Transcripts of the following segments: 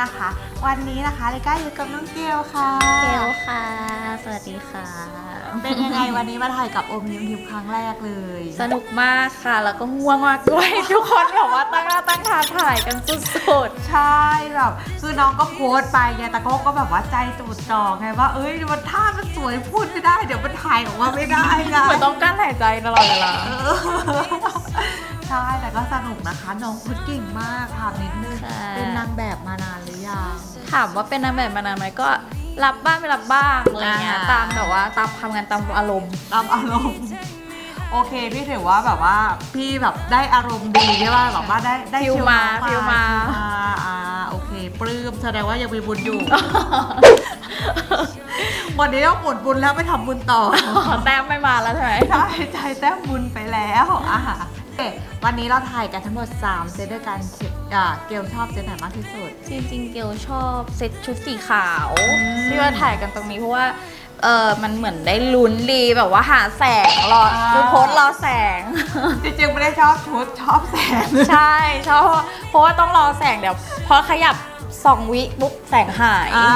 นะคะ วันนี้นะคะเลก้าอยู่กับน้องเกลค่ะ เกลค่ะ สวัสดีค่ะ เป็นยังไงวันนี้มาถ่ายกับอมยิ้มทิพย์ครั้งแรกเลย สนุกมากค่ะ แล้วก็ง่วงมากด้วย ทุกคนแบบว่าตั้งหน้าตั้งตาถ่ายกันสุดใช่แบบคือน้องก็โพสต์ไปไงแต่ก็ก็แบบว่าใจจดจ่อไงว่าเอ้ยมันท่ามันสวยพูดไม่ได้เดี๋ยวมันถ่ายออกมาไม่ได้ๆนะเหมือนต้องกั้นหายใจตลอดเวลาเออ ใช่แต่ก็สนุกนะคะ น้องพูดเก่งมากถามนิดนึงค่ะ เป็นนางแบบมานานหรือยัง ถามว่าเป็นนางแบบมานานไหมก็รับบ้างไม่รับบ้างอะไรเงี้ยอ่า ตามแบบว่าตามทำงานตามอารมณ์ ตามอารมณ์โอเค พี่ถือว่าแบบว่าพี่แบบได้อารมณ์ดีใช่ป่ะแบบว่าได้ได้ฟิลมาน้องฟิลมา ฟิลมาอ่าโอเค ปลื้มแสดงว่ายังมีบุญอยู่ วันนี้ต้องหมดบุญแล้วไปทำบุญต่อแต้มไม่มาแล้วใช่ไหม ใช่ใจแต้มบุญไปแล้วอะโอเค วันนี้เราถ่ายกันทั้งหมด 3 เซตด้วยกันอ่าเกลชอบเซตไหนมากที่สุด จริงๆ เกลชอบเซ็ตชุดสีขาวอืมที่ว่าถ่ายกันตรงนี้เพราะว่าเออมันเหมือนได้ลุ้นดีแบบว่าหาแสงรออ่าคือโพสต์รอแสง จริงๆไม่ได้ชอบชุดชอบแสง ใช่ชอบเพราะว่าต้องรอแสงเดี๋ยวพอขยับสองวิปุ๊บแสงหายอ่า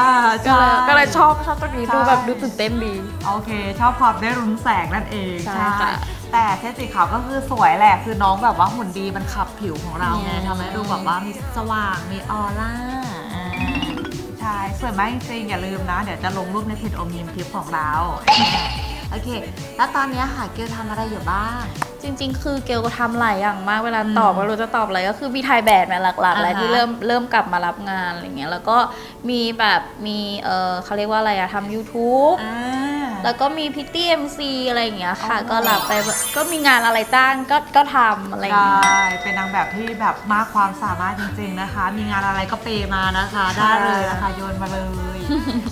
ก็เลยใช่ก็เลยชอบชอบตรงนี้ใช่ดูแบบดูตื่นเต้นดี โอเค ชอบความได้รุนแสงนั่นเองใช่ค่ะ แต่เส้นสีขาวก็คือสวยแหละ คือน้องแบบว่าหุ่นดีมันขับผิวของเราไงอืมทำให้ดูแบบว่ามีสว่างมีออร่าอ่าใช่สวยมากจริงๆอย่าลืมนะ เดี๋ยวจะลงรูปในเพจโอมีมทิปของเราโอเค แล้วตอนนี้หาเกลทำอะไรอยู่บ้าง จริง ๆ คือเกลก็ทำหลายอย่างมากเวลาอืมตอบไม่รู้จะตอบอะไรก็คือมีถ่ายแบบมาหลักๆ แล้วอ่าฮะ ที่เริ่มเริ่มกลับมารับงานอะไรเงี้ยแล้วก็มีแบบมีเออเขาเรียกว่าอะไรอะทำ YouTube อ่า แล้วก็มีพิตตี้เอ็มซีอะไรอย่างเงี้ยค่ะอ๋อก็รับไปแบบก็มีงานอะไรจ้างก็ก็ทำอะไรอย่างใช่เงี้ยเป็นนางแบบที่แบบมากความสามารถจริงๆนะคะ มีงานอะไรก็เปย์มานะคะ ได้เลยนะคะโยนมาเลย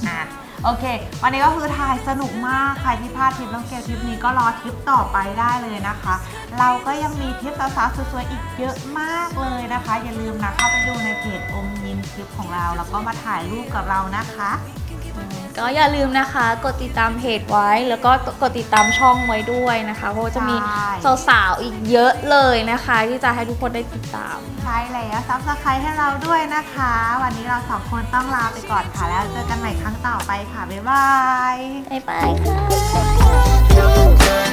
อะโอเค วันนี้ก็คือถ่ายสนุกมาก ใครที่พลาดทริปน้องเกลทริปนี้ก็รอทริปต่อไปได้เลยนะคะ เราก็ยังมีทริปสาวๆสวยๆอีกเยอะมากเลยนะคะ อย่าลืมนะเข้าไปดูในเพจอมยิ้มทริปของเรา แล้วก็มาถ่ายรูปกับเรานะคะ ก็อย่าลืมนะคะ กดติดตามเพจไว้ แล้วก็กดติดตามช่องไว้ด้วยนะคะ เพราะว่าจะมีใช่ สาวๆอีกเยอะเลยนะคะ ที่จะให้ทุกคนได้ติดตาม ใช่แล้วซับสไครต์ให้เราด้วยนะคะ วันนี้เราสองคนต้องลาไปก่อนค่ะ แล้วเจอกันใหม่ครั้งต่อไปค่ะ บ๊ายบาย บ๊ายบายค่ะ